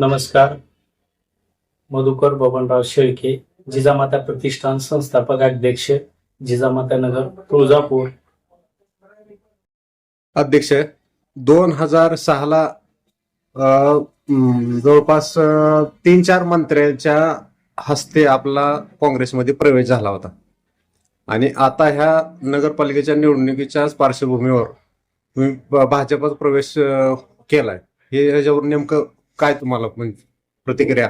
नमस्कार. मधुकर बबनराव शेळके जिजामाता प्रतिष्ठान संस्थापक अध्यक्ष जिजामाता नगर तुळजापूर. अध्यक्ष दोन हजार सहाला जवळपास तीन चार मंत्र्यांच्या हस्ते आपला काँग्रेसमध्ये प्रवेश झाला होता. आणि आता ह्या नगरपालिकेच्या निवडणुकीच्याच पार्श्वभूमीवर भाजपात प्रवेश केलाय. हे ह्याच्यावर नेमकं काय तुम्हाला म्हणजे प्रतिक्रिया?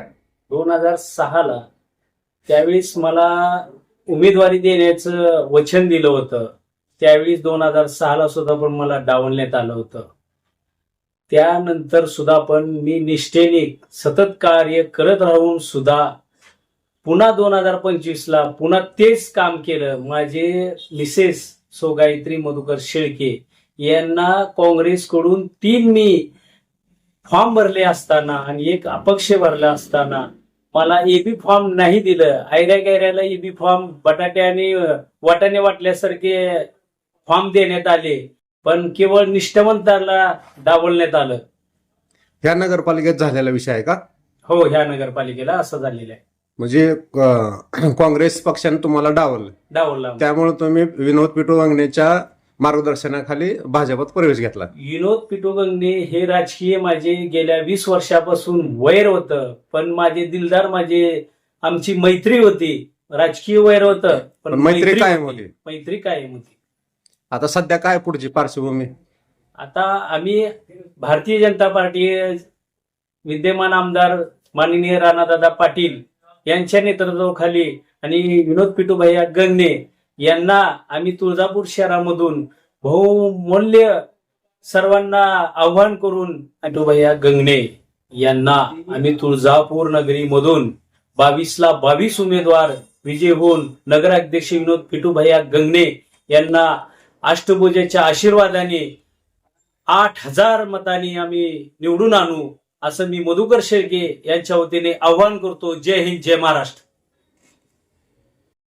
दोन हजार सहाला त्यावेळेस मला उमेदवारी देण्याचं वचन दिलं होतं. त्यावेळेस दोन हजार सहाला सुद्धा पण मला डावलण्यात आलं होतं. त्यानंतर सुद्धा पण मी निष्ठेने सतत कार्य करत राहून सुद्धा पुन्हा दोन हजार पंचवीसला पुन्हा तेच काम केलं. माझे मिसेस सो गायत्री मधुकर शेळके यांना काँग्रेसकडून तीन मी फॉर्म भरले असताना आणि एक अपक्ष भरला असताना मला एबी फॉर्म नाही दिलं. आयऱ्या गैऱ्याला एबी फॉर्म बटाटे आणि वाटाणे वाटल्यासारखे फॉर्म देण्यात आले. पण केवळ निष्ठवंताला डावलण्यात आलं. ह्या नगरपालिकेत झालेला विषय आहे का? हो ह्या नगरपालिकेला असं झालेलं आहे. म्हणजे अ, काँग्रेस पक्षाने तुम्हाला डावललं. डावलला. त्यामुळे तुम्ही विनोद पिटू वांगणेच्या मार्गदर्शनाखाली भाजपात प्रवेश घेतला. विनोद पिटोगंगणे हे राजकीय माझे गेल्या वीस वर्षापासून वैर होतं. पण माझे दिलदार माझे आमची मैत्री होती. राजकीय वैर होतं. पण मैत्री कायम होती. मैत्री कायम होती. आता सध्या काय पुढची पार्श्वभूमी? आता आम्ही भारतीय जनता पार्टी विद्यमान आमदार माननीय राणादादा पाटील यांच्या नेतृत्वाखाली आणि विनोद पिटूभैया गंगणे यांना आम्ही तुळजापूर शहरामधून बहुमूल्य सर्वांना आव्हान करून पिटूभैया गंगणे यांना आम्ही तुळजापूर नगरीमधून बावीसला बावीस उमेदवार विजय होऊन नगराध्यक्ष विनोद पिटूभैया गंगणे यांना अष्टभुजेच्या आशीर्वादाने आठ हजार मतांनी आम्ही निवडून आणू असं मी मधुकर शेळके यांच्या वतीने आव्हान करतो. जय हिंद जय महाराष्ट्र.